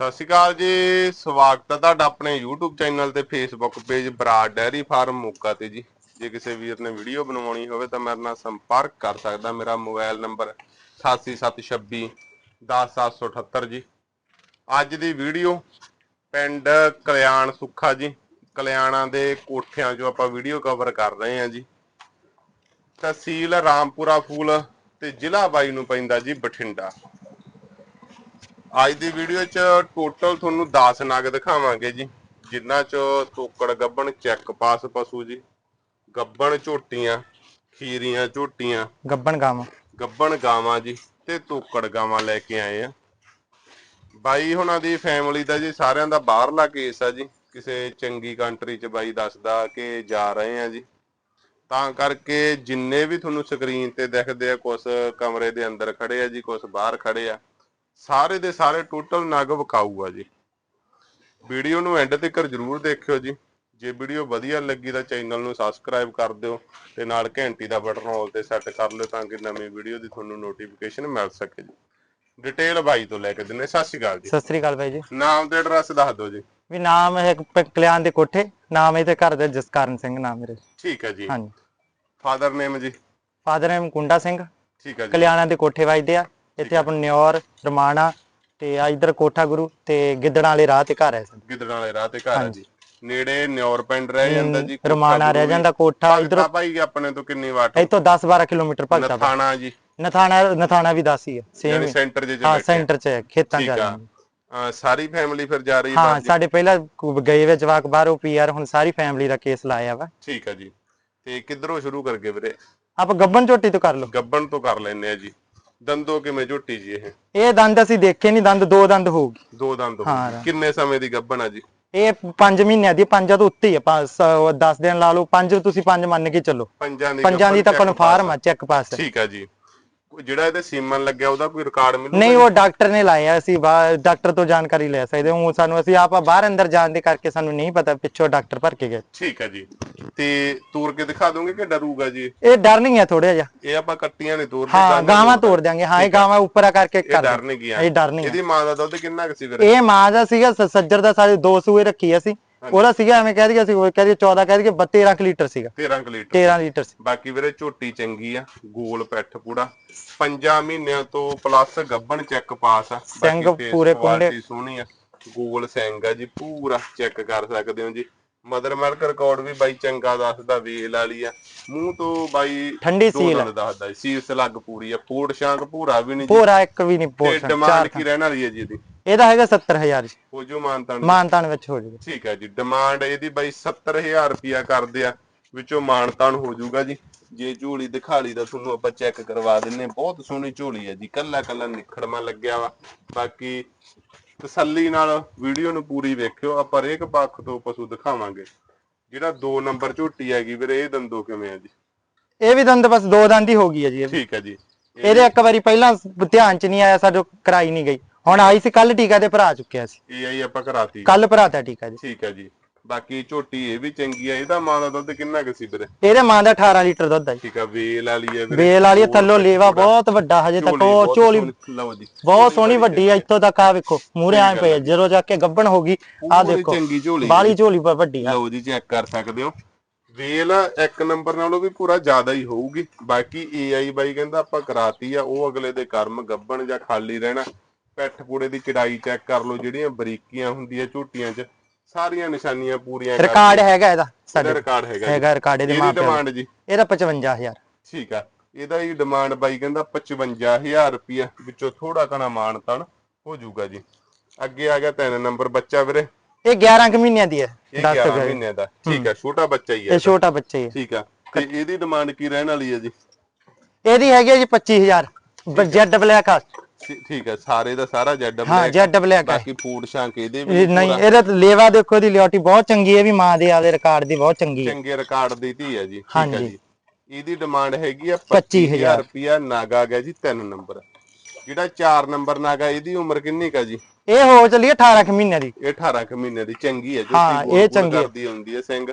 ਸਤਿ ਸ਼੍ਰੀ ਅਕਾਲ ਜੀ, ਸਵਾਗਤ ਹੈ ਤੁਹਾਡਾ ਆਪਣੇ YouTube ਚੈਨਲ ਤੇ Facebook page Brar dairy farm Moka ਤੇ ਜੀ। ਜੇ ਕਿਸੇ ਵੀਰ ਨੇ ਵੀਡੀਓ ਬਣਵਾਉਣੀ ਹੋਵੇ ਤਾਂ ਮੇਰੇ ਨਾਲ ਸੰਪਰਕ ਕਰ ਸਕਦਾ, ਮੇਰਾ ਮੋਬਾਈਲ ਨੰਬਰ 88726 10778 ਜੀ। ਅੱਜ ਦੀ ਵੀਡੀਓ ਪਿੰਡ ਕਲਿਆਣ ਸੁੱਖਾ ਜੀ, ਕਲਿਆਣਾ ਦੇ ਕੋਠਿਆਂ 'ਚੋਂ ਆਪਾਂ ਵੀਡੀਓ ਕਵਰ ਕਰ ਰਹੇ ਹਾਂ ਜੀ। ਤਹਿਸੀਲ ਰਾਮਪੁਰਾ ਫੂਲ ਤੇ ਜ਼ਿਲ੍ਹਾ ਬਾਈ ਨੂੰ ਪੈਂਦਾ ਜੀ ਬਠਿੰਡਾ। ਅੱਜ ਦੀ ਵੀਡੀਓ 'ਚ ਟੋਟਲ ਤੁਹਾਨੂੰ 10 ਨਗ ਦਿਖਾਵਾਂਗੇ ਜੀ। ਜਿਨ੍ਹਾਂ 'ਚ ਤੋਕੜ ਗੱਬਣ ਚੈੱਕ ਪਾਸ ਪਸ਼ੂ ਜੀ। ਗੱਬਣ ਝੋਟੀਆਂ ਖੀਰੀਆਂ ਝੋਟੀਆਂ। ਗੱਬਣ ਗਾਵਾਂ। ਗੱਬਣ ਗਾਵਾਂ ਜੀ ਤੇ ਤੋਕੜ ਗਾਵਾਂ ਲੈ ਕੇ ਆਏ ਆ। ਬਾਈ ਹੁਣਾਂ ਦੀ ਫੈਮਿਲੀ ਦਾ ਜੀ ਸਾਰਿਆਂ ਦਾ ਬਾਹਰਲਾ ਕੇਸ ਆ ਜੀ। ਕਿਸੇ ਚੰਗੀ ਕੰਟਰੀ 'ਚ ਬਾਈ ਦੱਸਦਾ ਕਿ ਜਾ ਰਹੇ ਆ ਜੀ। ਤਾਂ ਕਰਕੇ ਜਿੰਨੇ ਵੀ ਤੁਹਾਨੂੰ ਸਕਰੀਨ ਤੇ ਦਿਖਦੇ ਆ ਕੁਝ ਕਮਰੇ ਦੇ ਅੰਦਰ ਖੜੇ ਆ ਜੀ ਕੁਝ ਬਾਹਰ ਖੜੇ ਆ ਸਾਰੇ ਦੇ ਸਾਰੇ ਟੋਟਲ ਨਗ ਵਿਕਾਊ ਆ ਜੀ। ਵੀਡੀਓ ਨੂੰ ਐਂਡ ਤੱਕ ਜਰੂਰ ਦੇਖਿਓ ਜੀ। ਜੇ ਵੀਡੀਓ ਵਧੀਆ ਲੱਗੀ ਤਾਂ ਚੈਨਲ ਨੂੰ ਸਬਸਕ੍ਰਾਈਬ ਕਰ ਦਿਓ ਤੇ ਨਾਲ ਘੰਟੀ ਦਾ ਬਟਨ ਆਲ ਤੇ ਸੈੱਟ ਕਰ ਲਿਓ ਤਾਂ ਕਿ ਨਵੀਂ ਵੀਡੀਓ ਦੀ ਤੁਹਾਨੂੰ ਨੋਟੀਫਿਕੇਸ਼ਨ ਮਿਲ ਸਕੇ ਜੀ। ਡਿਟੇਲ ਬਾਈ ਤੋਂ ਲੈ ਕੇ ਦਿੰਨੇ ਸਤਿ ਸ਼੍ਰੀ ਅਕਾਲ ਜੀ। ਸਤਿ ਸ੍ਰੀ ਅਕਾਲ ਬਾਈ ਜੀ। ਨਾਮ ਤੇ ਐਡਰੈਸ ਦੱਸ ਦਿਓ ਜੀ। ਵੀ ਨਾਮ ਹੈ ਪ- ਕਲਿਆਣ ਦੇ ਕੋਠੇ ਨਾਮ ਇਹ ਤੇ ਘਰ ਦਾ ਜਸਕਰਨ ਸਿੰਘ ਨਾਮ ਮੇਰੇ। ਠੀਕ ਹੈ ਜੀ। ਹਾਂਜੀ। ਫਾਦਰ ਨੇਮ ਜੀ। ਫਾਦਰ ਨੇਮ ਕੁੰਡਾ ਸਿੰਘ। ਠੀਕ ਹੈ ਜੀ। ਕਲਿਆਣਾਂ ਦੇ ਕੋਠੇ ਵੱਜਦੇ ਆ। ਇੱਥੇ ਆਪਣਾ ਨਿਓਰ ਰਮਾਣਾ ਤੇ ਆ ਇਧਰ ਕੋਠਾ ਗੁਰੂ ਤੇ ਗਿੱਦੜਾਂ ਵਾਲੇ ਰਾਹ ਤੇ ਘਰ ਹੈ ਸਾਡਾ ਗਿੱਦੜਾਂ ਵਾਲੇ ਰਾਹ ਤੇ ਘਰ ਹੈ ਜੀ। ਨੇੜੇ ਨਿਉਰ ਪਿੰਡ ਰਹਿ ਜਾਂਦਾ ਜੀ ਰਮਾਣਾ ਰਹਿ ਜਾਂਦਾ ਕੋਠਾ ਇਧਰ ਭਾਈ ਆਪਣੇ ਤੋਂ ਕਿੰਨੀ ਵਾਟ ਇੱਥੋਂ 10 12 ਕਿਲੋਮੀਟਰ ਭਗਤਾ ਨਥਾਣਾ ਜੀ। ਨਥਾਣਾ ਨਥਾਣਾ ਵੀ 10 ਹੀ ਹੈ ਸੇਮ ਸੈਂਟਰ ਜੇ ਹਾਂ ਸੈਂਟਰ 'ਚ ਹੈ, ਖੇਤਾਂ ਆ ਆ। ਜਾਂਦੇ। ਅਹ ਸਾਰੀ ਫੈਮਿਲੀ ਫਿਰ ਜਾ ਰਹੀ ਹੈ ਹਾਂ ਜੀ? ਸਾਡੇ ਪਹਿਲਾਂ ਗਏ ਵੇ ਜਵਾਕ ਬਾਹਰੋਂ ਪੀਆਰ ਹੁਣ ਸਾਰੀ ਫੈਮਿਲੀ ਦਾ ਕੇਸ ਲਾਇਆ ਵਾ। ਠੀਕ ਹੈ ਜੀ। ਤੇ ਕਿੱਧਰੋਂ ਸ਼ੁਰੂ ਕਰਗੇ ਵੀਰੇ? ਆਪਾਂ ਗੱਬਨ ਝੋਟੀ ਤੋਂ ਕਰ ਲਓ। ਗੱਬਣ ਤੋਂ ਕਰ ਲੈਨੇ ਆ ਜੀ। ਦੰਦੋ ਕਿਵੇਂ ਝੋਟੀ ਜੀ ਇਹ? ਇਹ ਦੰਦ ਅਸੀਂ ਦੇਖੇ ਨਹੀਂ ਦੰਦ ਦੋ ਦੰਦ ਹੋਊਗੀ ਦੋ ਦੰਦ ਹੋ ਹਾਂ। ਗਏ। ਕਿੰਨੇ ਸਮੇਂ ਦੀ ਗੱਬਣ ਆ ਜੀ? ਇਹ 5 ਮਹੀਨਿਆਂ ਦੀ ਪੰਜਾਂ ਤੋਂ ਉੱਤੇ ਹੀ ਆ 10 ਦਿਨ ਲਾ ਲਓ ਪੰਜ ਤੁਸੀਂ ਪੰਜ ਮੰਨ ਕੇ ਚੱਲੋ। ਪੰਜਾਂ ਦੀ ਪੰਜਾਂ ਦੀ ਤਾਂ ਗੱਭਣ ਕਨਫਰਮ ਆ ਚੈੱਕ ਪਾਸ। ਠੀਕ ਆ ਜੀ। ਜਿਹੜਾ ਇਹਦੇ ਸੀਮਨ ਲੱਗਿਆ ਉਹਦਾ ਕੋਈ ਰਿਕਾਰਡ ਮਿਲੂ ਨਹੀਂ ਉਹ ਡਾਕਟਰ ਨੇ ਲਾਇਆ ਅਸੀਂ ਡਾਕਟਰ ਤੋਂ ਜਾਣਕਾਰੀ ਲੈ ਸਕਦੇ ਹਾਂ। ਸਾਨੂੰ ਅਸੀਂ ਆਪ ਬਾਹਰ ਅੰਦਰ ਜਾਣ ਦੇ ਕਰਕੇ ਸਾਨੂੰ ਨਹੀਂ ਪਤਾ ਪਿੱਛੋਂ ਡਾਕਟਰ ਭਰ ਕੇ ਗਏ। ਠੀਕ ਆ ਜੀ। ਤੇ ਤੋੜ ਕੇ ਦਿਖਾ ਦੋਗੇ ਕਿ ਡਰੂਗਾ ਜੀ? ਇਹ ਡਰ ਨਹੀਂ ਹੈ ਥੋੜਾ ਜਿਹਾ। ਇਹ ਆਪਾਂ ਕੱਟੀਆਂ ਨਹੀਂ ਤੋੜਦੇ ਹਾਂ ਗਾਵਾਂ ਤੋੜ ਤੋੜ ਦਿਆਂਗੇ। ਹਾਂ ਇਹ ਗਾਵਾਂ ਉੱਪਰ ਕਰਕੇ ਇਹ ਕਰ ਡਰ। ਨਹੀਂ ਗਿਆ। ਇਹ ਡਰ ਨਹੀਂ ਹੈ। ਇਹਦੀ ਮਾਂ ਦਾ ਦੁੱਧ ਕਿੰਨਾ ਕੁ ਸੀ ਵੀਰੇ ਇਹ ਮਾਂ ਦਾ ਸੀਗਾ ਸੱਜਰ ਦਾ ਸਾਡੇ ਦੋ ਸੂਏ ਰੱਖੀ ਅਸੀਂ। ਉਹਦਾ ਸੀਗਾ ਐਵੇਂ ਕਹਿ ਦਈਏ ਅਸੀਂ ਉਹ ਕਹਿ ਦਈਏ 14 ਕਹਿ ਦਈਏ 13 ਕੁ ਲੀਟਰ ਸੀਗਾ। 13 ਕੁ ਲੀਟਰ। 13 ਲੀਟਰ ਸੀ। ਬਾਕੀ ਵੀਰੇ ਝੋਟੀ ਚੰਗੀ ਆ ਗੋਲ ਪੈਠ ਪੂੜਾ ਪੰਜਾਂ ਮਹੀਨਿਆਂ ਤੋਂ ਪਲੱਸ ਗੱਬਣ ਚੈੱਕ ਪਾਸ ਆ। ਸਿੰਘ ਪੂਰੇ ਕੁੰਡੇ। ਸੋਹਣੀ ਆ। ਗੋਲ ਸਿੰਘ ਆ ਜੀ ਪੂਰਾ ਚੈੱਕ ਕਰ ਸਕਦੇ ਹੋ ਜੀ। ਮਦਰ ਮਿਲਕ ਰਿਕਾਰਡ ਵੀ ਬਾਈ ਚੰਗਾ ਦੱਸਦਾ ਵੇਲ ਵਾਲੀ ਆ। ਮੂੰਹ ਤੋਂ ਬਾਈ ਠੰਡੀ ਸੀਲ ਆ। ਦੱਸਦਾ ਜੀ ਸੀਲ ਸਲੱਗ ਪੂਰੀ ਆ ਫੂਡ ਸ਼ਾਂਕ ਪੂਰਾ ਵੀ ਨਹੀਂ ਪੂਰਾ ਇੱਕ ਵੀ ਨਹੀਂ ਤੇ ਪੋਰਸ਼ਨ ਡਿਮਾਂਡ ਕੀ ਰਹਿਣ ਵਾਲੀ ਹੈ ਜੀ ਇਹਦੀ? ਇਹਦਾ ਹੈਗਾ 70000 ਜੀ। ਹੋ ਜੋ ਮਾਨਤਾਂ ਮਾਨਤਾਨ ਵਿੱਚ ਹੋ ਜਾਊਗਾ। ਠੀਕ ਹੈ ਜੀ ਡਿਮਾਂਡ ਇਹਦੀ ਬਾਈ 70000 ਰੁਪਿਆ ਕਰਦੇ ਆ। ਵਿੱਚੋਂ ਮਾਨਤਾਨ ਹੋ ਜਾਊਗਾ ਜੀ। ਜੇ ਝੋਲੀ ਦਿਖਾਲੀ ਦਾ ਤੁਹਾਨੂੰ ਆਪਾਂ ਚੈੱਕ ਕਰਵਾ ਦਿੰਨੇ ਬਹੁਤ ਸੋਹਣੀ ਝੋਲੀ ਹੈ ਜੀ ਕੱਲਾ ਕੱਲਾ ਨਿਖੜਮਾ ਲੱਗਿਆ ਵਾ। ਬਾਕੀ ਤਸੱਲੀ ਨਾਲ ਵੀਡੀਓ ਨੂੰ ਪੂਰੀ ਵੇਖਿਓ ਆਪਾਂ ਹਰੇਕ ਪੱਖ ਤੋਂ ਪਸ਼ੂ ਦਿਖਾਵਾਂਗੇ। ਜਿਹੜਾ 2 ਨੰਬਰ ਝੋਟੀ ਹੈਗੀ ਵੀਰੇ ਇਹ ਦੰਦੋ ਕਿਵੇਂ ਆ ਜੀ? ਇਹ ਵੀ ਦੰਦ ਬਸ ਦੋ ਦੰਦ ਹੀ ਹੋ ਗਈ ਹੈ ਜੀ ਇਹ ਵੀ। ਠੀਕ ਹੈ ਜੀ। ਇਹ- ਇਹਦੇ ਇੱਕ ਵਾਰੀ ਪਹਿਲਾਂ ਧਿਆਨ ਚ ਨਹੀਂ ਆਇਆ ਸਾਡੇ ਕਰਾਈ ਨਹੀਂ ਗਈ। ਹੁਣ ਆਈ ਸੀ ਕੱਲ ਟੀਕਾ ਤੇ ਭਰਾ ਚੁੱਕਿਆ ਸੀ। ਇਹ ਆਈ ਆਪਾਂ ਕਰਾਤੀ। ਕੱਲ ਭਰਾਤਾ ਟੀਕਾ ਜੀ। ਠੀਕ ਹੈ ਜੀ। ਬਾਕੀ ਝੋਟੀ ਇਹ ਵੀ ਚੰਗੀ ਆ ਇਹਦਾ ਮਾਂ ਦਾ ਦੁੱਧ ਕਿੰਨਾ ਕੁ ਸੀ ਵੀਰੇ? ਇਹਦੇ ਮਾਂ ਦਾ 18 ਲੀਟਰ ਦੁੱਧ ਜੀ। ਠੀਕ ਆ ਵੇਲ ਵਾਲੀ ਹੈ ਵੀਰੇ। ਬੇਲ ਵਾਲੀ ਥੱਲੋਂ ਲੇਵਾ ਬਹੁਤ ਵੱਡਾ ਹਜੇ ਤੱਕ ਉਹ ਝੋਲੀ ਬਹੁਤ ਸੋਹਣੀ ਵੱਡੀ ਆ ਇੱਥੋਂ ਤੱਕ ਆ ਵੇਖੋ ਮੂਰੇ ਆਂ ਪਏ ਆ। ਜਦੋਂ ਜਾ ਕੇ ਗੱਬਣ ਹੋ ਗਈ ਆ ਦੇਖੋ ਚੰਗੀ ਝੋਲੀ ਬਾਲੀ ਝੋਲੀ ਵੱਡੀ ਆ। ਲਓ ਜੀ ਚੈੱਕ ਕਰ ਸਕਦੇ ਹੋ। ਵੇਲ ਇੱਕ ਨੰਬਰ ਨਾਲੋਂ ਵੀ ਪੂਰਾ ਜ਼ਿਆਦਾ ਹੀ ਹੋਊਗੀ। ਬਾਕੀ ਏਆਈ ਬਾਈ ਕਹਿੰਦਾ ਆਪਾਂ ਕਰਾਤੀ ਆ ਉਹ ਅਗਲੇ ਦੇ ਕਰਮ ਗੱਬਣ ਜਾਂ ਖਾਲੀ ਰਹਿਣਾ। ਪੈਠ ਪੂੜੇ ਦੀ ਚੜਾਈ ਚੈੱਕ ਕਰ ਲਓ ਜਿਹੜੀਆਂ ਬਰੀਕੀਆਂ ਹੁੰਦੀਆਂ ਝੋਟੀਆਂ 'ਚ। ਸਾਰੀਆਂ ਨਿਸ਼ਾਨੀਆਂ ਪੂਰੀਆਂ ਕਰ ਰਿਕਾਰਡ ਹੈਗਾ ਇਹਦਾ ਸਾਡੇ ਰਿਕਾਰਡ ਹੈਗਾ। ਹੈਗਾ ਰਿਕਾਰਡ ਇਹਦੇ ਮਾਂ। ਡਿਮਾਂਡ ਜੀ। ਇਹਦਾ 55000 ਠੀਕ ਆ। ਇਹਦਾ ਹੀ ਡਿਮਾਂਡ ਬਾਈ ਕਹਿੰਦਾ 55000 ਰੁਪਿਆ ਵਿੱਚੋਂ ਥੋੜਾ ਕਣਾ ਮਾਨ ਤਣ ਹੋ ਜਾਊਗਾ ਜੀ। ਅੱਗੇ ਆ ਗਿਆ ਤਿੰਨ ਨੰਬਰ ਬੱਚਾ ਵੀਰੇ। ਇਹ 11 ਕੁ ਮਹੀਨਿਆਂ ਦੀ ਹੈ। ਇਹ ਦੱਸ 11 ਗਏ ਮਹੀਨੇ ਦਾ ਠੀਕ ਆ ਛੋਟਾ ਬੱਚਾ ਹੀ ਹੈ ਇਹ ਛੋਟਾ ਬੱਚਾ ਹੀ ਹੈ। ਠੀਕ ਆ। ਤੇ ਇਹਦੀ ਡਿਮਾਂਡ ਕੀ ਰਹਿਣ ਵਾਲੀ ਹੈ ਜੀ? ਇਹਦੀ ਹੈਗੀ ਹੈ ਜੀ 25000 ਜੈਡ ਬਲੈਕ ਆ। ਠੀਕ ਆ ਸਾਰੇ ਦਾ ਸਾਰਾ ਜੈਡ ਹਾਂ ਬਲੈਕ ਜੈਡ ਬਲੈਕ ਆ। ਬਾਕੀ ਫੂਡ ਸ਼ਾਂਕ ਇਹਦੇ ਵੀ ਨਹੀਂ ਇਹਦਾ ਲੇਵਾ ਦੇਖੋ ਇਹਦੀ ਲਿਓਟੀ ਬਹੁਤ ਚੰਗੀ ਹੈ ਵੀ ਮਾਂ ਦੇ ਆਦੇ ਰਿਕਾਰਡ ਦੀ ਬਹੁਤ ਚੰਗੀ ਹੈ। ਚੰਗੇ ਰਿਕਾਰਡ ਦੀ ਧੀ ਹੈ ਜੀ ਠੀਕ ਹਾਂਜੀ। ਜੀ। ਇਹਦੀ ਡਿਮਾਂਡ ਹੈਗੀ ਆ 25,000 25000 ਰੁਪਿਆ ਨਾਗਾ ਗਿਆ ਜੀ 3 ਨੰਬਰ। ਜਿਹੜਾ 4 ਨੰਬਰ ਨਾਗਾ ਇਹਦੀ ਉਮਰ ਕਿੰਨੀ ਕਾ ਜੀ? ਇਹ ਹੋ ਚੱਲੀ 18 ਕੁ ਮਹੀਨੇ ਦੀ। ਇਹ 18 ਕੁ ਮਹੀਨੇ ਦੀ ਚੰਗੀ ਹੈ ਹਾਂ, ਗੋਲ- ਇਹ ਚੰਗੀ ਹੈ। ਕਰਦੀ ਹੁੰਦੀ ਹੈ ਸਿੰਘ।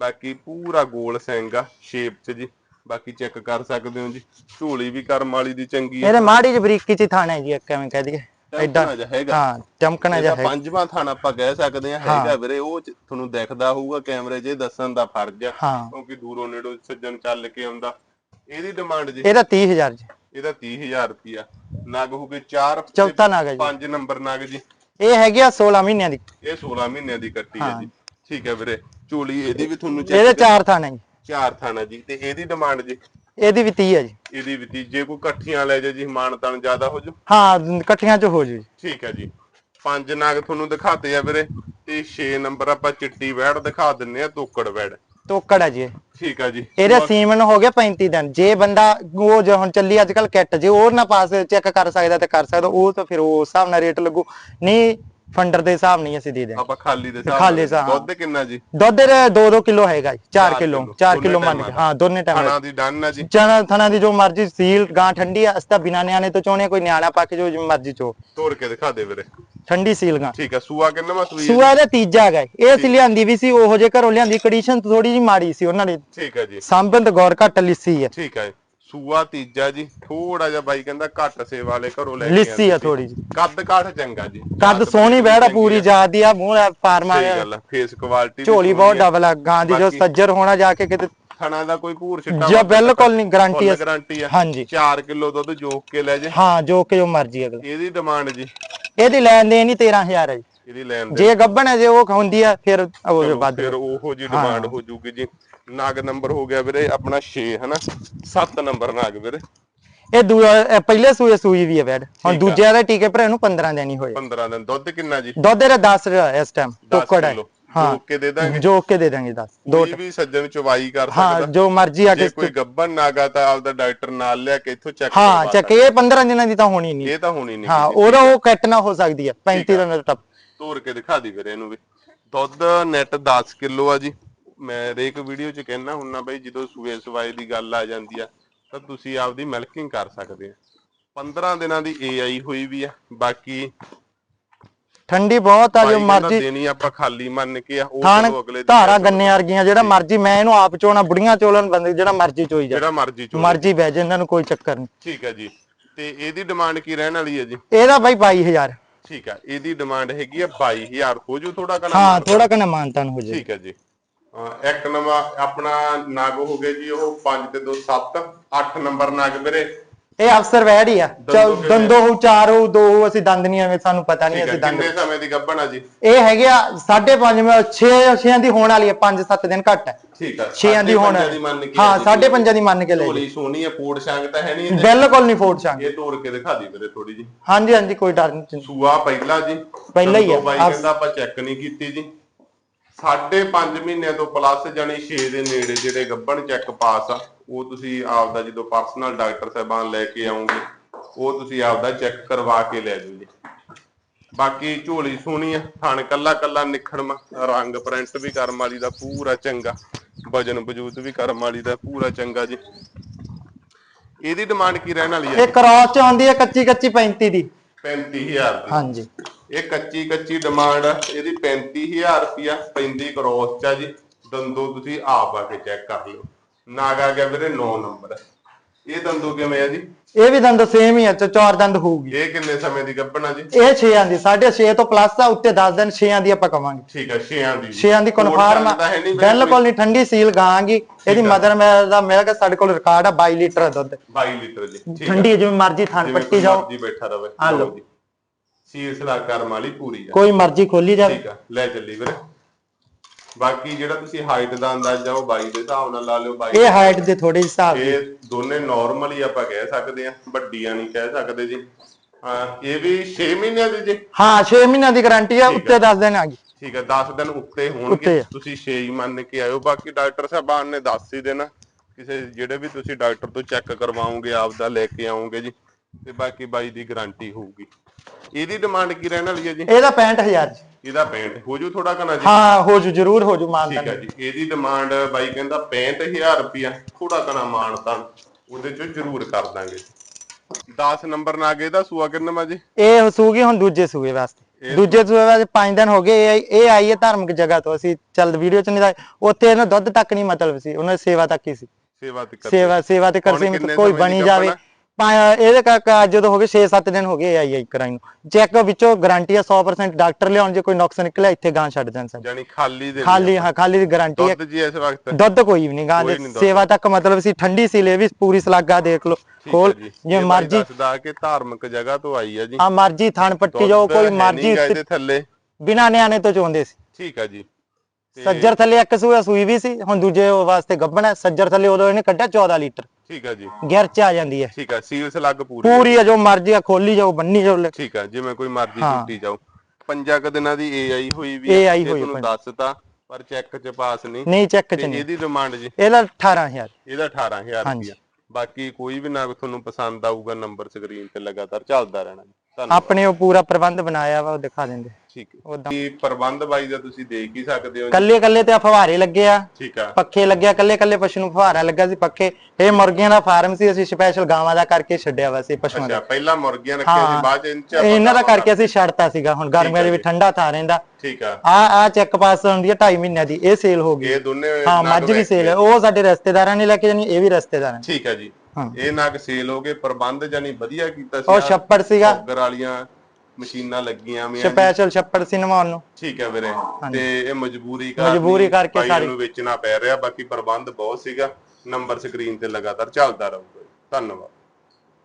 ਬਾਕੀ ਪੂਰਾ ਗੋਲ ਸਿੰਘ ਆ ਸ਼ੇਪ 'ਚ ਜੀ। ਬਾਕੀ ਚੈੱਕ ਕਰ ਸਕਦੇ ਹੋ ਜੀ। ਝੋਲੀ ਵੀ ਕਰਮ ਵਾਲੀ ਦੀ ਚੰਗੀ ਹੈ ਇਹਦੇ ਮਾੜੀ ਜਿਹੀ ਬਰੀਕੀ ਚ ਹੀ ਥਾਣਾ ਹੈ ਜੀ ਇੱਕ ਐਵੇਂ ਕਹਿ ਦਈਏ। ਐਡਾ ਹਾਂ ਚਮਕਣਾ ਜਿਹਾ ਹੈ ਪੰਜਵਾਂ ਥਾਨ ਆਪਾਂ ਕਹਿ ਸਕਦੇ ਆ ਹੈਗਾ ਵੀਰੇ ਉਹ ਚ ਤੁਹਾਨੂੰ ਦਿਖਦਾ ਹੋਊਗਾ ਕੈਮਰੇ 'ਚ ਦੱਸਣ ਦਾ ਫਰਜ਼ ਆ। ਹਾਂ। ਕਿਉਂਕਿ ਦੂਰੋਂ ਨੇੜੋਂ ਸੱਜਣ ਚੱਲ ਕੇ ਆਉਂਦਾ। ਇਹਦੀ ਡਿਮਾਂਡ ਜੀ। ਇਹਦਾ 30000 ਜੀ। ਇਹਦਾ 30000 ਰੁਪਿਆ ਨਗ ਹੋ ਗਏ 4 ਚੌਥਾ ਨਾਗ ਹੈ ਜੀ। 5 ਨੰਬਰ ਨਗ ਜੀ। ਇਹ ਹੈਗੀ ਆ 16 ਮਹੀਨਿਆਂ ਦੀ। ਇਹ 16 ਮਹੀਨਿਆਂ ਦੀ ਕੱਟੀ ਹੈ ਜੀ। ਠੀਕ ਹੈ ਵੀਰੇ। ਝੋਲੀ ਇਹਦੀ ਵੀ ਤੁਹਾਨੂੰ ਇਹਦੇ ਚਾਰ ਥਾਣੇ ਜੀ। ਚਾਰ ਥਾਣਾ ਜੀ ਤੇ ਇਹਦੀ ਡਿਮਾਂਡ ਜੀ? ਇਹਦੀ ਵੀ 30 ਹੈ ਜੀ। ਇਹਦੀ ਵੀ ਤੀ- ਜੇ ਕੋਈ ਇਕੱਠੀਆਂ ਲੈ ਜਾ ਜੀ ਮਾਨਤਾਨ ਜ਼ਿਆਦਾ ਹੋ ਜੂ? ਹਾਂ ਇਕੱਠੀਆਂ ਚ ਹੋ ਜੂ ਠੀਕ ਹੈ ਜੀ। ਪੰਜ ਨਾਗ ਤੁਹਾਨੂੰ ਦਿਖਾਤੇ ਆ ਵੀਰੇ ਤੇ 6 ਨੰਬਰ ਆਪਾਂ ਚਿੱਟੀ ਵੈੜ ਦਿਖਾ ਦਿੰਨੇ ਆ ਤੋਕੜ ਵੈੜ। ਤੋਕੜ ਹੈ ਜੀ। ਠੀਕ ਆ ਜੀ। ਇਹਦੇ ਸੀਮਨ ਹੋ ਗਿਆ 35 ਦਿਨ। ਜੇ ਬੰਦਾ ਉਹ ਜੋ ਹੁਣ ਚੱਲੀ ਅੱਜ ਕੱਲ ਕਿੱਟ ਜੇ ਉਹ ਨਾ ਪਾਸ ਚੈੱਕ ਕਰ ਸਕਦਾ ਤੇ ਕਰ ਸਕਦਾ ਉਹ ਤਾਂ ਫਿਰ ਉਸ ਹਿਸਾਬ ਨਾਲ ਰੇਟ ਲੱਗੂ। ਨਹੀਂ ਫੰਡਰ ਦੇ ਹਿਸਾਬ ਨਹੀਂ ਅਸੀਂ ਦੇ ਦੇ ਆਪਾਂ ਖਾਲੀ ਦੇ ਹਿਸਾਬ ਖਾਲੀ ਨਾਲ। ਹਿਸਾਬ। ਦੁੱਧ ਕਿੰਨਾ ਜੀ? ਦੁੱਧ ਦੇ 2-2 ਕਿਲੋ ਹੈਗਾ ਜੀ 4 ਚਾਰ ਕਿਲੋ ਕਿੱਲੋ, 4 ਦੋਨੇ ਕਿਲੋ ਮੰਨ ਕੇ। ਹਾਂ ਦੋਨੇ ਟਾਈਮ ਖਾਣਾ ਦੀ ਡਨ ਆ ਜੀ। ਚਨਾ ਥਣਾ ਦੀ ਜੋ ਮਰਜ਼ੀ ਸੀਲ ਗਾਂ ਠੰਡੀ ਆ ਅਸਤਾ ਬਿਨਾ ਨਿਆਣੇ ਤੋਂ ਚੋਣੇ ਕੋਈ ਨਿਆਣਾ ਪਾ ਕੇ ਜੋ ਮਰਜ਼ੀ ਚੋ। ਤੋੜ ਕੇ ਦਿਖਾ ਦੇ ਵੀਰੇ। ਠੰਡੀ ਸੀਲ ਗਾਂ। ਠੀਕ ਆ ਸੂਆ ਕਿੰਨਾ ਵਾ ਸੂਈ ਸੂਆ ਦਾ ਤੀਜਾ ਹੈਗਾ ਇਹ। ਇਹ ਅਸੀਂ ਲਿਆਂਦੀ ਵੀ ਸੀ ਉਹੋ ਜੇ ਘਰੋਂ ਲਿਆਂਦੀ ਕੰਡੀਸ਼ਨ ਥੋੜੀ ਜੀ ਮਾੜੀ ਸੀ ਉਹਨਾਂ ਦੀ। ਠੀਕ ਆ ਜੀ। ਸੰਬੰਧ ਗੌਰ ਘੱਟ ਲਿੱਸੀ ਹੈ ਠੀਕ ਆ ਸੂਆ ਤੀਜਾ ਜੀ ਥੋੜਾ ਜਿਹਾ ਬਾਈ ਕਹਿੰਦਾ ਘੱਟ ਸੇਵਾ ਵਾਲੇ ਘਰੋਂ ਲੈ ਕੇ ਲਿੱਸੀ ਆ। ਥੋੜੀ ਜੀ ਕੱਦ ਕਾਠ ਚੰਗਾ ਜੀ। ਕੱਦ ਸੋਹਣੀ ਬਹਿੜਾ ਪੂਰੀ ਜਾਦੀ ਆ ਮੂੰਹ ਫਾਰਮਾ ਗੱਲ ਆ ਫੇਸ ਕੁਆਲਿਟੀ ਝੋਲੀ ਬਹੁਤ ਡਬਲ ਆ। ਗਾਂ ਦੀ ਜੋ ਸੱਜਰ ਹੋਣਾ ਜਾ ਕੇ ਕਿਤੇ ਥਣਾ ਦਾ ਕੋਈ ਭੂਰ ਛਿੱਟਾ ਜਾਂ ਬਿਲਕੁਲ ਨਹੀਂ ਗਾਰੰਟੀ ਹੈ ਗਾਰੰਟੀ ਆ। ਹਾਂਜੀ। 4 ਕਿਲੋ ਦੁੱਧ ਜੋਕ ਕੇ ਲੈ ਜੇ। ਹਾਂ ਜੋ ਕਿ ਜੋ ਮਰਜ਼ੀ ਅਗਲਾ। ਇਹਦੀ ਡਿਮਾਂਡ ਜੀ। ਇਹਦੀ ਲੈਣ ਦੇਣ ਹੀ 13000 ਹੈ ਜੀ। ਇਹਦੀ ਲੈਣ ਦੇ ਜੇ ਗੱਬਣ ਹੈ ਜੇ ਉਹ ਹੁੰਦੀ ਆ ਫਿਰ ਉਹ ਵੱਧ ਫਿਰ ਉਹੋ ਜੀ ਡਿਮਾਂਡ ਹੋ ਜੂਗੀ ਜੀ। ਨਾਗ ਨੰਬਰ ਹੋ ਗਿਆ ਵੀਰੇ ਆਪਣਾ 6 ਹਨਾ? 7 ਨੰਬਰ ਨਾਗ ਵੀਰੇ। ਇਹ ਦੂਆ ਇਹ ਪਹਿਲੇ ਸੂਏ ਸੂਈ ਵੀ ਹੈ ਬੈਡ। ਹੁਣ ਦੂਜੇ ਦੇ ਟੀਕੇ ਭਰੇ ਨੂੰ 15 ਦਿਨ ਹੀ ਹੋਏ। 15 ਦਿਨ। ਦੁੱਧ ਕਿੰਨਾ ਜੀ? ਦੁੱਧ ਇਹਦਾ 10 ਰਿਹਾ ਇਸ ਟਾਈਮ 10 ਟੋਕੜ ਹੈ ਹਾਂ। ਜੋਕ ਕੇ ਦੇ ਦਾਂਗੇ। ਜੋ ਕੇ ਦੇ ਦਾਂਗੇ 10 ਦੋ ਵੀ ਸੱਜਣ ਚਵਾਈ ਕਰ ਹਾਂ ਸਕਦਾ। ਜੋ ਮਰਜ਼ੀ ਆ ਕੇ ਕੋਈ ਗੱਬਨ ਨਾਗਾ ਤਾਂ ਆਪਦਾ ਡਾਕਟਰ ਨਾਲ ਲਿਆ ਕੇ ਇੱਥੋਂ ਚੈੱਕ ਹਾਂ ਚੱਕ ਇਹ 15 ਦਿਨਾਂ ਦੀ ਤਾਂ ਹੋਣੀ ਨਹੀਂ। ਇਹ ਤਾਂ ਹੋਣੀ ਨਹੀਂ ਹਾਂ ਉਹਦਾ ਉਹ ਕੱਟ ਨਾ ਹੋ ਸਕਦੀ ਹੈ 35 ਦਿਨ ਦਾ ਟੱਪ ਤੋੜ ਕੇ ਦਿਖਾ ਦੀ ਵੀਰੇ ਇਹਨੂੰ ਵੀ। ਦੁੱਧ ਨੈਟ 10 ਕਿਲੋ ਆ ਜੀ। ਮੈਂ ਹਰੇਕ ਵੀਡੀਓ 'ਚ ਕਹਿਣਾ ਹੁੰਨਾ ਬਈ ਜਦੋਂ ਸੂਏ ਸਵਾਏ ਦੀ ਗੱਲ ਆ ਜਾਂਦੀ ਆ ਤਾਂ ਤੁਸੀਂ ਆਪਦੀ ਮਿਲਕਿੰਗ ਕਰ ਸਕਦੇ ਆ। 15 ਦਿਨਾਂ ਦੀ ਏਆਈ ਹੋਈ ਵੀ ਆ ਬਾਕੀ ਠੰਡੀ ਬਹੁਤ ਆ ਜੋ ਮਰਜ਼ੀ ਦੇਣੀ ਆਪਾਂ ਖਾਲੀ ਮੰਨ ਕੇ ਆ ਉਹ ਅਗਲੇ ਦਿਨ ਧਾਰਾ ਗੰਨੇ ਵਰਗੀਆਂ ਜਿਹੜਾ ਮਰਜ਼ੀ ਮੈਂ ਇਹਨੂੰ ਆਪ ਚੋਣਾ ਬੁੜੀਆਂ ਚੋਲਣ ਬੰਦੇ ਜਿਹੜਾ ਮਰਜ਼ੀ ਚੋਈ ਜਾ ਜਿਹੜਾ ਮਰਜ਼ੀ ਚੋ ਮਰਜ਼ੀ ਬਹਿ ਜਾ ਇਹਨਾਂ ਨੂੰ ਕੋਈ ਚੱਕਰ ਨਹੀਂ। ਠੀਕ ਹੈ ਜੀ। ਤੇ ਇਹਦੀ ਡਿਮਾਂਡ ਕੀ ਰਹਿਣ ਵਾਲੀ ਹੈ ਜੀ? ਇਹਦਾ ਬਾਈ 22000 ਠੀਕ ਹੈ ਇਹਦੀ ਡਿਮਾਂਡ ਹੈਗੀ ਆ 22000 ਹੋ ਜੂ ਥੋੜਾ ਕਨਾ ਹਾਂ ਥੋੜਾ ਕਨਾ ਮਾਨਤਾਨ ਹੋ ਜਾਏ ਠੀਕ ਹੈ ਜੀ। ਇੱਕ ਨੰਬਰ ਆਪਣਾ ਨਾਗ ਹੋ ਗਏ ਜੀ ਉਹ 5 ਤੇ 2 7 8 ਨੰਬਰ ਨਾਗ ਵੀਰੇ। ਇਹ ਅਫਸਰ ਵੈੜ ਹੀ ਆ। ਦੰਦੋਂ ਚਲ ਦੰਦੋ ਹੋ ਚਾਰ ਹੋ ਦੋ ਹੋ, ਅਸੀਂ ਦੰਦ ਨਹੀਂ ਐਵੇਂ ਸਾਨੂੰ ਪਤਾ ਨਹੀਂ ਅਸੀਂ ਦੰਦ ਕਿੰਨੇ ਸਮੇਂ ਦੀ ਗੱਭਣ ਆ ਜੀ? ਇਹ ਹੈਗੇ ਆ 5.5 ਮੈਂ 6 6 ਦੀ ਹੋਣ ਵਾਲੀ ਹੈ 5-7 ਦਿਨ ਘੱਟ ਹੈ। ਠੀਕ ਹੈ 6 ਦੀ ਹੋਣ ਹਾਂ ਆ ਜੀ। 5.5 ਦੀ ਮੰਨ ਕੇ ਲੈ ਝੋਲੀ ਸੋਹਣੀ ਹੈ ਪੋੜ ਸ਼ਾਂਗ ਤਾਂ ਹੈ ਨਹੀਂ। ਬਿਲਕੁਲ ਨਹੀਂ ਫੋੜ ਚਾਂਗੇ ਇਹ ਤੋੜ ਕੇ ਦਿਖਾ ਦੀ ਵੀਰੇ ਥੋੜੀ ਜੀ ਹਾਂਜੀ ਹਾਂਜੀ ਕੋਈ ਡਰ ਨਹੀਂ। ਸੂਆ ਪਹਿਲਾ ਜੀ। ਪਹਿਲਾ ਹੀ ਆ। ਆਪਾਂ ਚੈੱਕ ਨਹੀਂ ਕੀਤੀ ਜੀ। ਸਾਢੇ 5 ਮਹੀਨਿਆਂ ਤੋਂ ਪਲੱਸ ਜਾਨੀ 6 ਦੇ ਨੇੜੇ ਜਿਹੜੇ ਗੱਭਣ ਚੈੱਕ ਪਾਸ ਆ ਉਹ ਤੁਸੀਂ ਆਪਦਾ ਜਦੋਂ ਪਰਸਨਲ ਡਾਕਟਰ ਸਾਹਿਬਾਨ ਲੈ ਕੇ ਆਉਂਗੇ ਉਹ ਤੁਸੀਂ ਆਪਦਾ ਚੈੱਕ ਕਰਵਾ ਕੇ ਲੈ ਜਾਓ ਜੀ ਬਾਕੀ ਝੋਲੀ ਸੋਹਣੀ ਆ ਥਣ ਕੱਲਾ ਕੱਲਾ ਨਿਖੜਮਾ ਰੰਗ ਪ੍ਰਿੰਟ ਵੀ ਕਰਮ ਵਾਲੀ ਦਾ ਪੂਰਾ ਚੰਗਾ ਵਜਨ ਵਜੂਦ ਵੀ ਕਰਮ ਵਾਲੀ ਦਾ ਪੂਰਾ ਚੰਗਾ ਜੀ। ਇਹਦੀ ਡਿਮਾਂਡ ਕੀ ਰਹਿਣ ਵਾਲੀ ਹੈ ਇਹ ਕ੍ਰਾਸ ਚ ਆਉਂਦੀ ਹੈ ਕੱਚੀ ਕੱਚੀ 35 ਦੀ। 35000 ਦੀ। ਹਾਂਜੀ। ਇਹ ਕੱਚੀ ਕੱਚੀ ਡਿਮਾਂਡ ਆ ਇਹਦੀ 35000 ਰੁਪਿਆ ਪੈਂਦੀ ਕਰੋਸ ਚ ਆ ਜੀ। ਦੰਦੋ ਤੁਸੀਂ ਆਪ ਆ ਕੇ ਚੈੱਕ ਕਰ ਲਿਓ। ਨਾਗ ਆ ਗਿਆ ਵੀਰੇ 9 ਨੰਬਰ। ਇਹ ਦੰਦੋ ਕਿਵੇਂ ਆ ਜੀ? ਇਹ ਵੀ ਦੰਦ ਸੇਮ ਹੀ ਆ ਚ- ਚਾਰ ਦੰਦ ਹੋਊਗੀ। ਇਹ ਕਿੰਨੇ ਸਮੇਂ ਦੀ ਗੱਭਣਾ ਜੀ? ਇਹ 6 ਦੀ 6.5 ਤੋਂ ਪਲੱਸ ਆ ਉੱਤੇ 10 ਦਿਨ 6 ਦੀ ਆਪਾਂ ਕਵਾਂਗੇ। ਠੀਕ ਹੈ 6ਾਂ ਦੀ। 6 ਦੀ ਕਨਫਰਮ ਤਾਂ ਹੈ ਬਿਲਕੁਲ ਨਹੀਂ ਠੰਡੀ ਸੀਲ ਗਾਂਗੀ। ਇਹਦੀ ਮਦਰ ਮੈਲ ਦਾ ਮਿਲ ਕੇ ਸਾਡੇ ਕੋਲ ਰਿਕਾਰਡ ਆ 22 ਲੀਟਰ ਦੁੱਧ। 22 ਲੀਟਰ ਜੀ ਹੈ ਠੰਡੀ ਜਿਵੇਂ ਮਰਜ਼ੀ ਜਿਵੇਂ ਪੱਟੀ ਜਾਓ। ਮਰਜ਼ੀ ਬੈਠਾ ਰਵੇ। ਆ। ਲਓ ਜੀ। ਸੀਲ ਸਲਾ ਕਰਮ ਵਾਲੀ ਪੂਰੀ ਆ ਕੋਈ ਮਰਜ਼ੀ ਖੋਲੀ ਜਾਵੇ ਠੀਕ ਆ ਲੈ ਚੱਲੀ ਵੀਰੇ। ਬਾਕੀ ਜਿਹੜਾ ਤੁਸੀਂ ਹਾਈਟ ਦਾ ਅੰਦਾਜ਼ਾ ਉਹ 22 ਦੇ ਹਿਸਾਬ ਨਾਲ ਲਾ ਲਿਓ 22 ਇਹ ਹਾਈਟ ਦੇ ਥੋੜੇ ਹਿਸਾਬ ਇਹ ਦੋਨੇ ਨਾਰਮਲ ਹੀ ਆਪਾਂ ਕਹਿ ਸਕਦੇ ਆ ਵੱਡੀਆਂ ਨਹੀਂ ਕਹਿ ਸਕਦੇ ਜੀ। ਹਾਂ ਇਹ ਵੀ 6 ਮਹੀਨਿਆਂ ਦੀ ਜੀ? ਹਾਂ 6 ਮਹੀਨਿਆਂ ਦੀ ਗਾਰੰਟੀ ਆ ਉੱਤੇ 10 ਦਿਨ ਆ ਗਈ। ਠੀਕ ਹੈ 10 ਦਿਨ ਉੱਤੇ ਉੱਤੇ ਹੋਣਗੇ ਆ। ਤੁਸੀਂ 6 ਹੀ ਮੰਨ ਕੇ ਆਇਓ। ਬਾਕੀ ਡਾਕਟਰ ਸਾਹਿਬਾਨ ਨੇ ਦੱਸ ਹੀ ਦੇਣਾ ਕਿਸੇ ਜਿਹੜੇ ਵੀ ਤੁਸੀਂ ਡਾਕਟਰ ਤੋਂ ਚੈੱਕ ਕਰਵਾਓਗੇ ਆਪਦਾ ਲੈ ਕੇ ਆਓਗੇ ਜੀ। ਤੇ ਬਾਕੀ ਬਾਈ ਦੀ ਗਾਰੰਟੀ ਹੋਊਗੀ। ਇਹਦੀ ਡਿਮਾਂਡ ਕੀ ਰਹਿਣ ਵਾਲੀ ਹੈ ਜੀ? ਇਹਦਾ 65000 ਜੀ। ਇਹਦਾ 65 ਹੋ ਜੂ ਥੋੜਾ ਕਨਾ ਜੀ? ਹਾਂ ਹੋ ਜੂ ਜਰੂਰ ਹੋ ਜੂ ਮਾਨਤਾ ਠੀਕ ਹੈ ਜੀ। ਇਹਦੀ ਡਿਮਾਂਡ ਬਾਈ ਕਹਿੰਦਾ 65000 ਰੁਪਿਆ ਥੋੜਾ ਕਨਾ ਮਾਣ ਤਾਂ ਉਹਦੇ ਚੋਂ ਜ਼ਰੂਰ ਕਰ ਦਾਂਗੇ। 10 ਨੰਬਰ ਨਾਗ ਇਹਦਾ ਸੂਆ ਕਿੰਨਾ ਜੀ? ਇਹ ਸੂਗੀ ਹੁਣ ਦੂਜੇ ਸੂਏ ਵਾਸਤੇ। ਦੂਜੇ ਸੂਏ ਵਾਸਤੇ 5 ਦਿਨ ਹੋ ਗਏ ਇਹ ਇਹ ਆਈ ਹੈ ਧਾਰਮਿਕ ਜਗ੍ਹਾ ਤੋਂ। ਅਸੀਂ ਚੱਲ ਵੀਡੀਓ ਚ ਨਹੀਂ ਦਾ ਉੱਥੇ ਇਹਨਾਂ ਦੁੱਧ ਤੱਕ ਨਹੀਂ ਮਤਲਬ ਸੀ ਉਹਨਾਂ ਦੀ ਸੇਵਾ ਤੱਕ ਹੀ ਸੀ। ਸੇਵਾ ਤੇ ਸੇਵਾ ਸੇਵਾ ਤੇ ਕਰਸੀ ਕੋਈ ਦੀ ਬਣੀ ਜਾਵੇ? ਪਾ- ਇਹਦੇ ਕਰਕੇ ਅੱਜ ਜਦੋਂ ਹੋ ਗਏ 6-7 ਦਿਨ ਹੋ ਗਏ ਆਈ ਆਈ ਕਰਾਈ ਨੂੰ। ਚੈੱਕ ਵਿੱਚੋਂ ਗਾਰੰਟੀ ਆ 100% ਡਾਕਟਰ ਲਿਆਉਣ ਜੇ ਕੋਈ ਨੁਕਸ ਨਿਕਲਿਆ ਇੱਥੇ ਗਾਂ ਛੱਡ ਦੇਣ ਸਰ। ਜਾਨੀ ਖਾਲੀ ਦੇ ਖਾਲੀ ਹਾਂ ਖਾਲੀ ਦੀ ਗਾਰੰਟੀ ਹੈ ਦੁੱਧ ਜੀ ਇਸ ਵਕਤ। ਦੁੱਧ ਕੋਈ ਵੀ ਨਹੀਂ ਗਾਂ ਕੋਈ ਦੇ ਨਹੀਂ ਦੁੱਧ। ਸੇਵਾ ਤੱਕ ਮਤਲਬ ਸੀ ਠੰਡੀ ਸੀ ਲੈ ਵੀ ਪੂਰੀ ਸਲਾਗਾ ਦੇਖ ਲਓ। ਖੋਲ ਜੀ। ਮਰਜ਼ੀ ਦੱਸਦਾ ਕਿ ਧਾਰਮਿਕ ਜਗ੍ਹਾ ਤੋਂ ਆਈ ਆ ਜੀ। ਆ ਮਰਜ਼ੀ ਥਣ ਪੱਟੀ ਜਾਓ ਦੁੱਧ ਕੋਈ ਮਰਜ਼ੀ ਇਹਦੇ ਥੱਲੇ। ਬਿਨਾ ਨਿਆਣੇ ਤੋਂ ਚੋਂਦੇ ਸੀ। ਠੀਕ ਆ ਜੀ। ਸੱਜਰ ਥੱਲੇ ਇੱਕ ਸੂਆ ਸੂਈ ਵੀ ਸੀ ਹੁਣ ਦੂਜੇ ਵਾਸਤੇ ਗੱਭਣਾ ਸੱਜਰ ਥੱਲੇ ਉਦੋਂ ਇਹਨੇ ਕੱਢਿਆ 14 ਲੀਟਰ। ਠੀਕ ਆ ਜੀ। ਗਿਰ ਚ ਆ ਜਾਂਦੀ ਹੈ। ਠੀਕ ਆ ਸੀਲ ਸਲੱਗ ਪੂਰੀ। ਪੂਰੀ ਆ ਜੋ ਮਰਜ਼ੀ ਆ ਖੋਲੀ ਜਾਓ ਬੰਨੀ ਜਾਓ ਲੈ- ਠੀਕ ਆ ਜਿਵੇਂ ਕੋਈ ਮਰਜ਼ੀ ਹਾਂ। ਟੁੱਟੀ ਜਾਓ। ਪੰਜਾਂ ਕੁ ਦਿਨਾਂ ਦੀ ਏਆਈ ਹੋਈ ਵੀ AI ਇਹ ਹੋਈ ਤੁਹਾਨੂੰ ਦੱਸਤਾ ਪਰ ਚੈੱਕ ਚ ਪਾਸ ਨਹੀਂ। ਨਹੀਂ ਚੈੱਕ ਤੇ ਚ ਨਹੀਂ। ਇਹਦੀ ਡਿਮਾਂਡ ਜੀ? ਇਹਦਾ 18000 ਇਹਦਾ 18000 ਹਾਂਜੀ। ਰੁਪਇਆ। ਬਾਕੀ ਕੋਈ ਵੀ ਨਾ ਤੁਹਾਨੂੰ ਪਸੰਦ ਆਊਗਾ ਨੰਬਰ ਸਕਰੀਨ ਤੇ ਲਗਾਤਾਰ ਚੱਲਦਾ ਰਹਿਣਾ ਆਪਣੇ ਉਹ ਪੂਰਾ ਪ੍ਰਬੰਧ ਬਣਾਇਆ ਵਾ ਉਹ ਦਿਖਾ ਦਿੰਦੇ। ਠੀਕ ਹੈ। ਕੀ ਪ੍ਰਬੰਧ ਬਾਈ ਦਾ ਤੁਸੀਂ ਦੇਖ ਹੀ ਸਕਦੇ ਹੋ। ਕੱਲੇ ਕੱਲੇ ਤੇ ਆ ਫਵਾਰੇ ਲੱਗੇ ਆ। ਠੀਕ ਆ। ਪੱਖੇ ਲੱਗਿਆ ਕੱਲੇ ਕੱਲੇ ਪਸ਼ੂ ਨੂੰ ਫਵਾਰਾ ਲੱਗਾ ਸੀ ਪੱਖੇ। ਇਹ ਮੁਰਗੀਆਂ ਦਾ ਫਾਰਮ ਸੀ ਅਸੀਂ ਸਪੈਸ਼ਲ ਗਾਵਾਂ ਦਾ ਕਰਕੇ ਛੱਡਿਆ ਵਾ ਸੀ ਪਸ਼ੂਆਂ ਦਾ। ਅੱਛਾ ਪਹਿਲਾਂ ਮੁਰਗੀਆਂ ਰੱਖੀਆਂ। ਸੀ ਬਾਅਦ ਚ ਇਹਨਾਂ ਦਾ ਕਰਕੇ ਅਸੀਂ ਛੱਡਤਾ ਸੀਗਾ ਹੁਣ ਗਰਮੀਆਂ ਦੇ ਵਿੱਚ ਠੰਡਾ ਥਾ ਰਹਿੰਦਾ। ਠੀਕ ਆ। ਆ ਆ ਚੈੱਕ ਪਾਸ ਹੁੰਦੀ ਹੈ 2.5 ਮਹੀਨਿਆਂ ਦੀ ਇਹ ਸੇਲ ਹੋ ਗਈ। ਇਹ ਦੋਨੇ ਹਾਂ ਮੱਝ ਵੀ ਸੇਲ ਹੈ ਉਹ ਸਾਡੇ ਰਿਸ਼ਤੇਦਾਰਾਂ ਨੇ ਲੈ ਕੇ ਜਾਣੀ ਇਹ ਵੀ ਰਿਸ਼ਤੇਦਾਰਾਂ ਨੇ। ਠੀਕ ਆ ਜੀ। ਇਹ ਨਗ ਸੇਲ ਹੋ ਗਏ ਪ੍ਰਬੰਧ ਜਾਨੀ ਵਧੀਆ ਕੀਤਾ ਸੀ ਉਹ ਛੱਪੜ ਸੀਗਾ। ਸ਼ੂਗਰ ਵਾਲੀਆਂ ਮਸ਼ੀਨਾਂ ਲੱਗੀਆਂ ਜੀ। ਸਪੈਸ਼ਲ ਛੱਪੜ ਸੀ ਨਵਾਉਣ ਨੂੰ ਠੀਕ ਹੈ ਵੀਰੇ। ਤੇ ਇਹ ਮਜਬੂਰੀ ਕਰ ਮਜਬੂਰੀ ਕਰਕੇ ਸਾਰੀ- ਨੂੰ ਵੇਚਣਾ ਪੈ ਰਿਹਾ। ਬਾਕੀ ਪ੍ਰਬੰਧ ਬਹੁਤ ਸੀਗਾ। ਨੰਬਰ ਸਕਰੀਨ ਤੇ ਲਗਾਤਾਰ ਚੱਲਦਾ ਰਹੂਗਾ। ਧੰਨਵਾਦ।